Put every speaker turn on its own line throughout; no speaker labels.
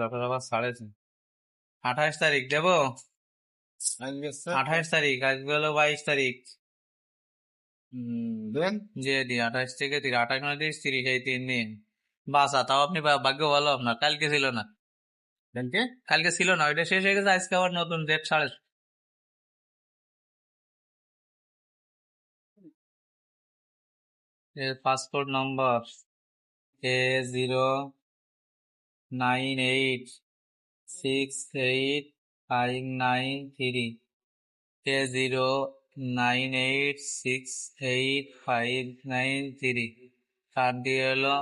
যখন আবার ছাড়েছে আঠাশ তারিখ দেবো? আঠাশ তারিখ আজকে হলো বাইশ তারিখ।
দেন।
যে আঠাশ থেকে তিরিশ আঠাশ উনত্রিশ তিরিশ এই তিন দিন। বাসা তাও আপনি ভাগ্য ভালো আপনার কালকে ছিল না।
কালকে?
কালকে ছিল না ওইটা শেষ হয়ে গেছে আজকে আবার নতুন ডেট সাড়ে passport number A zero nine eight six eight five nine three K zero nine eight six eight five nine three. Cardi হলো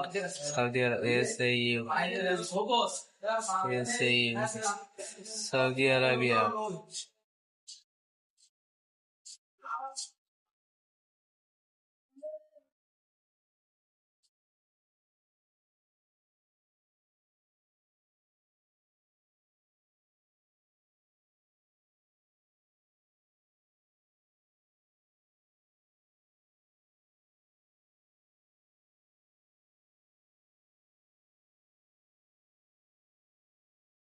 Saudi Arab S U. S U. Saudi Arabia.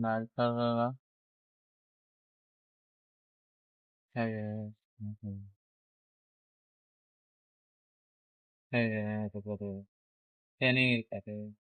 গেছে হ্যাঁ শেষ
হুম হয়ে গেছে
হাই
তারপর তুই নারকেল হ্যাঁ হ্যাঁ হ্যাঁ হ্যাঁ হ্যাঁ